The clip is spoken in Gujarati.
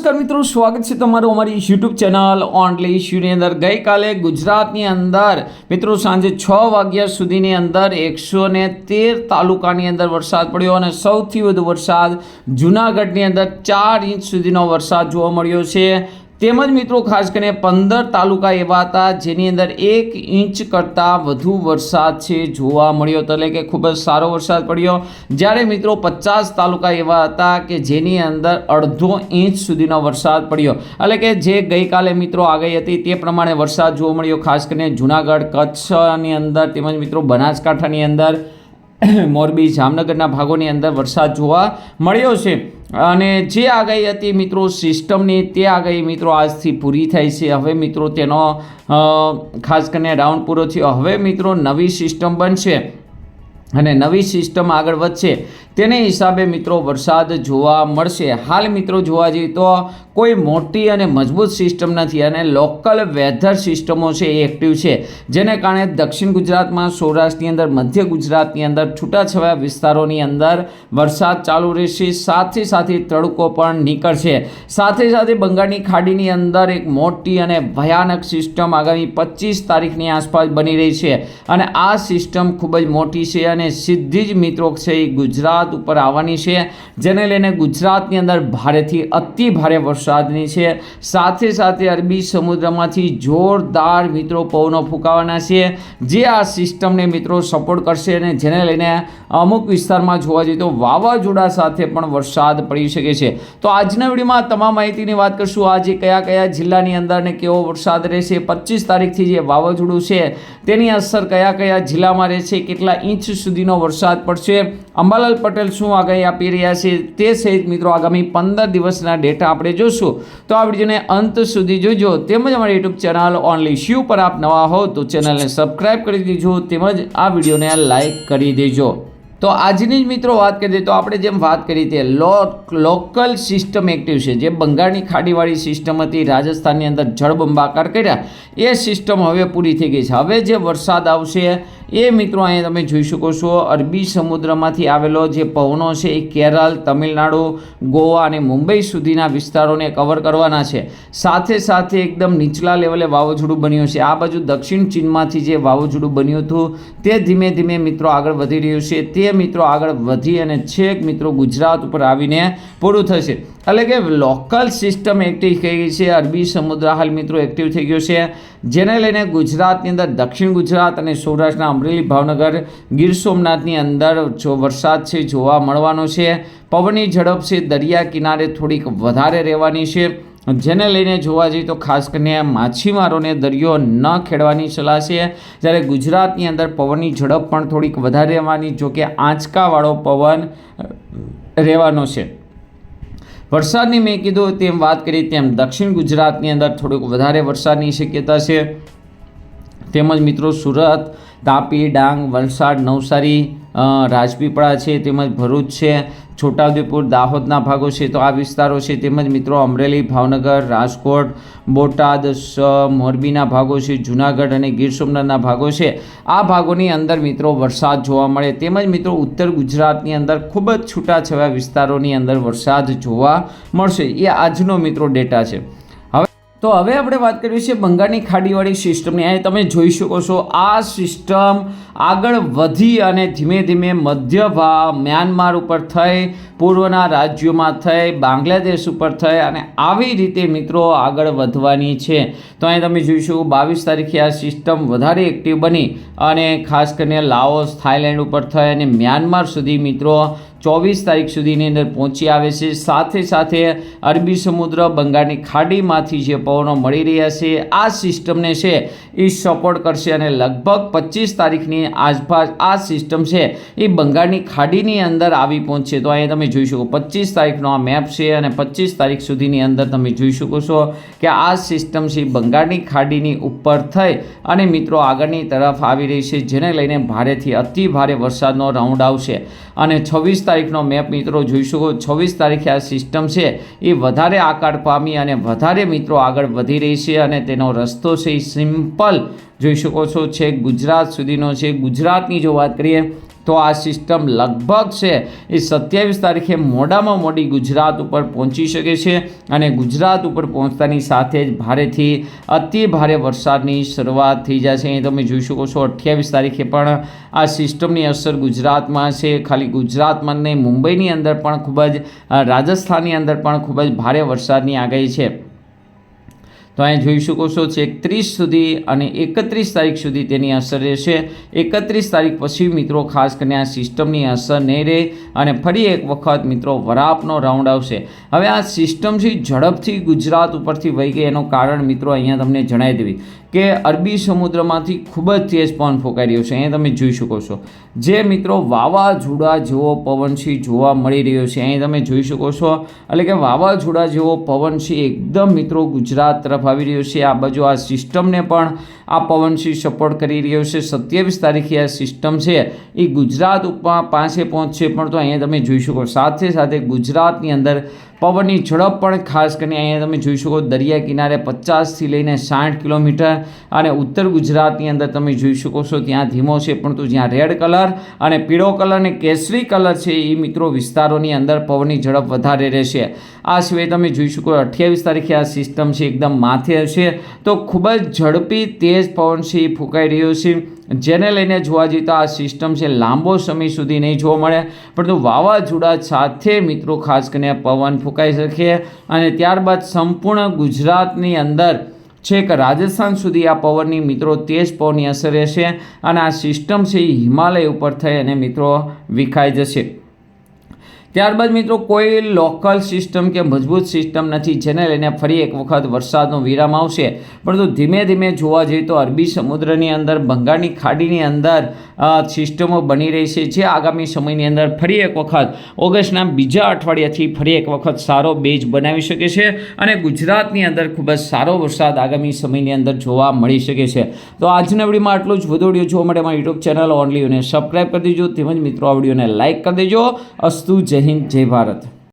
નમસ્કાર મિત્રો, સ્વાગત છે તમારું અમારી યુટ્યુબ ચેનલ ઓનલી ઇશ્યુની અંદર. ગઈકાલે ગુજરાતની અંદર, મિત્રો, સાંજે છ વાગ્યા સુધીની અંદર એકસો ને તેર તાલુકાની અંદર વરસાદ પડ્યો અને સૌથી વધુ વરસાદ જુનાગઢની અંદર ચાર ઇંચ સુધીનો વરસાદ જોવા મળ્યો છે. તેમજ મિત્રો, ખાસ કરીને પંદર તાલુકા એવા હતા જેની અંદર એક ઇંચ કરતાં વધુ વરસાદ છે જોવા મળ્યો એટલે કે ખૂબ જ સારો વરસાદ પડ્યો. જ્યારે મિત્રો, પચાસ તાલુકા એવા હતા કે જેની અંદર અડધો ઇંચ સુધીનો વરસાદ પડ્યો. એટલે કે જે ગઈકાલે મિત્રો આગળ હતી તે પ્રમાણે વરસાદ જોવા મળ્યો. ખાસ કરીને જુનાગઢ, કચ્છની અંદર તેમજ મિત્રો, બનાસકાંઠાની અંદર મોરબી જામનગરના ભાગોની અંદર વરસાદ જોવા મળ્યો છે. અને જે આગાહી હતી મિત્રો સિસ્ટમની તે આગાહી મિત્રો આજથી પૂરી થાય છે. હવે મિત્રો તેનો ખાસ કરીને રાઉન્ડ પૂરો થયો. હવે મિત્રો નવી સિસ્ટમ બનશે અને નવી સિસ્ટમ આગળ વધશે. તેને હિસાબે મિત્રો વરસાદ જોવા મળશે. હાલ મિત્રો જોવા જઈએ તો કોઈ મોટી અને મજબૂત સિસ્ટમ નથી અને લોકલ વેધર સિસ્ટમો છે એ એક્ટિવ છે. જેને કારણે દક્ષિણ ગુજરાતમાં સૌરાષ્ટ્રની અંદર, મધ્ય ગુજરાતની અંદર, છૂટાછવાયા વિસ્તારોની અંદર વરસાદ ચાલુ રહેશે. સાથે સાથે તડકો પણ નીકળશે. સાથે સાથે બંગાળની ખાડીની અંદર એક મોટી અને ભયાનક સિસ્ટમ આગામી પચીસ તારીખની આસપાસ બની રહી છે અને આ સિસ્ટમ ખૂબ જ મોટી છે અને સીધી જ મિત્રો છે એ ગુજરાત ઉપર આવવાની છે. જેને લઈને ગુજરાતની અંદર ભારેથી અતિ ભારે વરસાદની છે. સાથે સાથે અરબી સમુદ્રમાંથી જોરદાર મિત્રો પવનો ફૂંકાવાના છે. જે આ સિસ્ટમને મિત્રો સપોર્ટ કરશે અને જેને લઈને અમુક વિસ્તારમાં જોવા જઈએ તો વાવાઝોડા સાથે પણ વરસાદ પડી શકે છે. તો આજના વિડીયોમાં તમામ માહિતીની વાત કરશું. આજે કયા કયા જિલ્લાની અંદર ને કેવો વરસાદ રહેશે, પચીસ તારીખથી જે વાવાઝોડું છે, તેની અસર કયા કયા જિલ્લામાં રહેશે, કેટલા ઇંચ સુધીનો વરસાદ પડશે, અંબાલાલ પટેલ શું આગાહી આપી રહ્યા છે તે સહિત મિત્રો આગામી પંદર દિવસના ડેટા આપણે જોશું. તો આ વિડીયોને અંત સુધી જોજો. તેમજ અમારી યુટ્યુબ ચેનલ ઓનલી શ્યુ પર આપ નવા હો, તો ચેનલને સબસ્ક્રાઈબ કરી દેજો, તેમજ આ વિડીયોને લાઇક કરી દેજો. તો આજની જ મિત્રો વાત કરીએ તો આપણે જેમ વાત કરી તે લોકલ સિસ્ટમ એક્ટિવ છે. જે બંગાળની ખાડીવાળી સિસ્ટમ હતી, રાજસ્થાનની અંદર જળબંબાકાર કર્યા, એ સિસ્ટમ હવે પૂરી થઈ ગઈ છે. હવે જે વરસાદ આવશે એ મિત્રો અહીંયા તમે જોઈ શકો છો, અરબી સમુદ્રમાંથી આવેલો જે પવનો છે એ કેરળ, તમિલનાડુ, ગોવા અને મુંબઈ સુધીના વિસ્તારોને કવર કરવાના છે. સાથે સાથે એકદમ નીચલા લેવલે વાવાઝોડું બન્યું છે. આ બાજુ દક્ષિણ ચીનમાંથી જે વાવાઝોડું બન્યું હતું, તે ધીમે ધીમે મિત્રો આગળ વધી રહ્યું છે. તે મિત્રો આગળ વધી અને છેક મિત્રો ગુજરાત ઉપર આવીને પૂરું થશે. એટલે કે લોકલ સિસ્ટમ એક્ટિવ થઈ ગઈ છે. અરબી સમુદ્ર હાલ મિત્રો એક્ટિવ થઈ ગયો છે. જેને લઈને ગુજરાતની અંદર દક્ષિણ ગુજરાત અને સૌરાષ્ટ્રના અમરેલી ભાવનગર ગીર સોમનાથની અંદર જો વરસાદ છે, જોવા મળવાનો છે. પવનની ઝડપ છે, દરિયા કિનારે થોડીક વધારે રહેવાની છે. જેને લઈને જોવા જઈએ તો ખાસ કરીને માછીમારોને દરિયો ન ખેડવાની સલાહ છે. જ્યારે ગુજરાતની અંદર પવનની ઝડપ પણ થોડીક વધારે રહેવાની, જો કે આંચકાવાળો પવન રહેવાનો છે. વરસાદની મેં કીધું તેમ વાત કરી તેમ દક્ષિણ ગુજરાતની અંદર થોડુંક વધારે વરસાદની શક્યતા છે. તેમજ મિત્રો સુરત તાપી, ડાંગ, વલસાડ, નવસારી રાજપીપળા છે, તેમજ ભરૂચ છે, છોટાઉદેપુર, દાહોદના ભાગો છે, તો આ વિસ્તારો છે. તેમજ મિત્રો અમરેલી, ભાવનગર, રાજકોટ, બોટાદ મોરબીના ભાગો છે, જુનાગઢ અને ગીર સોમનાથના ભાગો છે. આ ભાગોની અંદર મિત્રો વરસાદ જોવા મળે. તેમજ મિત્રો ઉત્તર ગુજરાતની અંદર ખૂબ જ છૂટાછવાયા વિસ્તારોની અંદર વરસાદ જોવા મળશે. એ આજનો મિત્રો ડેટા છે. તો હવે આપણે વાત કરીએ છીએ બંગાળની ખાડીવાળી સિસ્ટમની. અહીં તમે જોઈ શકો છો, આ સિસ્ટમ આગળ વધી અને ધીમે ધીમે મધ્ય મ્યાનમાર ઉપર થઈ, પૂર્વના રાજ્યોમાં થઈ, બાંગ્લાદેશ ઉપર થઈ અને આવી રીતે મિત્રો આગળ વધવાની છે. તો અહીં તમે જોઈશું, બાવીસ તારીખે આ સિસ્ટમ વધારે એક્ટિવ બની અને ખાસ કરીને લાઓસ થાઈલેન્ડ ઉપર થઈ અને મ્યાનમાર સુધી મિત્રો ચોવીસ તારીખ સુધીની અંદર પહોંચી આવે છે. સાથે સાથે અરબી સમુદ્ર, બંગાળની ખાડીમાંથી જે પવનો મળી રહ્યા છે, આ સિસ્ટમને છે એ સપોર્ટ કરશે અને લગભગ પચીસ તારીખની આસપાસ આ સિસ્ટમ છે એ બંગાળની ખાડીની અંદર આવી પહોંચશે. તો અહીંયા તમે જોઈ શકો પચીસ તારીખનો આ મેપ છે અને પચીસ તારીખ સુધીની અંદર તમે જોઈ શકો છો કે આ સિસ્ટમ છે બંગાળની ખાડીની ઉપર થઈ અને મિત્રો આગળની તરફ આવી રહી છે, જેને લઈને ભારેથી અતિ ભારે વરસાદનો રાઉન્ડ આવશે. અને છવ્વીસ તારીખનો મેપ મિત્રો જોઈ શકો છવ્વીસ તારીખે આ સિસ્ટમ છે, એ વધારે આકાર પામી અને વધારે મિત્રો આગળ વધી રહી છે અને તેનો રસ્તો છે એ સિમ્પલ. જોઈ શકો છો છે ગુજરાત સુધીનો છે. ગુજરાતની જો વાત કરીએ તો આ સિસ્ટમ લગભગ છે એ સત્યાવીસ તારીખે મોડામાં મોડી ગુજરાત ઉપર પહોંચી શકે છે અને ગુજરાત ઉપર પહોંચતાની સાથે જ ભારેથી અતિ ભારે વરસાદની શરૂઆત થઈ જશે. અહીં તમે જોઈ શકો છો અઠ્યાવીસ તારીખે પણ આ સિસ્ટમની અસર ગુજરાતમાં છે. ખાલી ગુજરાતમાં નહીં, મુંબઈની અંદર પણ ખૂબ જ રાજસ્થાનની અંદર પણ ખૂબ જ ભારે વરસાદની આગાહી છે. તો અહીં જોઈ શકો છો છે એકત્રીસ સુધી અને એકત્રીસ તારીખ સુધી તેની અસર રહેશે. એકત્રીસ તારીખ પછી મિત્રો ખાસ કરીને આ સિસ્ટમની અસર નહીં રહે. અને ફરી એક વખત મિત્રો વરાપનો રાઉન્ડ આવશે. હવે આ સિસ્ટમથી ઝડપથી ગુજરાત ઉપરથી વહી ગઈ. એનું કારણ મિત્રો અહીંયા તમને જણાવી દેવી કે અરબી સમુદ્રમાંથી ખૂબ જ તેજ પવન ફૂંકાઈ રહ્યો છે. અહીંયા તમે જોઈ શકો છો. જે મિત્રો વાવાઝોડા જેવો પવન જોવા મળી રહ્યો છે. અહીં તમે જોઈ શકો છો. એટલે કે વાવાઝોડા જેવો પવન એકદમ મિત્રો ગુજરાત તરફ આવી રહ્યો છે. આ બાજુ આ સિસ્ટમને પણ આ પવનસિંહ સપોર્ટ કરી રહ્યો છે? સત્યાવીસ તારીખે આ સિસ્ટમ છે. એ ગુજરાત ઉપર પાસે પહોંચશે. પણ તો અહીંયા તમે જોઈ શકો, સાથે સાથે ગુજરાતની અંદર પવનની ઝડપ પણ ખાસ કરીને અહીંયા તમે જોઈ શકો દરિયા કિનારે પચાસથી લઈને સાઠ કિલોમીટર અને ઉત્તર ગુજરાતની અંદર તમે જોઈ શકો છો ત્યાં ધીમો છે, પરંતુ જ્યાં રેડ કલર અને પીળો કલર અને કેસરી કલર છે એ મિત્રો વિસ્તારોની અંદર પવનની ઝડપ વધારે રહેશે. આ સિવાય તમે જોઈ શકો અઠ્યાવીસ તારીખે આ સિસ્ટમ છે, એકદમ માથે હશે. તો ખૂબ જ ઝડપી તેજ પવન છે એ ફૂંકાઈ રહ્યો છે. જેને લઈને જોવા જઈએ તો આ સિસ્ટમ છે લાંબો સમય સુધી નહીં જોવા મળે. પરંતુ વાવાઝોડા સાથે મિત્રો ખાસ કરીને પવન ફૂંકાઈ શકે અને ત્યારબાદ સંપૂર્ણ ગુજરાતની અંદર છેક રાજસ્થાન સુધી આ પવનની મિત્રો તેજ પવનની અસર રહેશે અને આ સિસ્ટમ છે એ હિમાલય ઉપર થઈ અને મિત્રો વિખાઈ જશે. ત્યારબાદ મિત્રો કોઈ લોકલ સિસ્ટમ કે મજબૂત સિસ્ટમ નથી, જેને લઈને ફરી એક વખત વરસાદનો વિરામ આવશે. પરંતુ ધીમે ધીમે જોવા જઈએ તો અરબી સમુદ્રની અંદર, બંગાળની ખાડીની અંદર સિસ્ટમો બની રહી છે, જે આગામી સમયની અંદર ફરી એક વખત ઓગસ્ટના બીજા અઠવાડિયાથી ફરી એક વખત સારો બેઝ બનાવી શકે છે અને ગુજરાતની અંદર ખૂબ જ સારો વરસાદ આગામી સમયની અંદર જોવા મળી શકે છે. તો આજના વિડીયોમાં આટલું જ. વધુ વીડિયો જોવા માટે અમારી યુટ્યુબ ચેનલ ઓનલી અને સબસ્ક્રાઈબ કરી દેજો. તેમજ મિત્રો, આ વિડીયોને લાઇક કરી દેજો. અસ્તુ જય હિન્દ જય ભારત.